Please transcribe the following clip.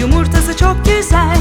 Yumurtası çok güzel.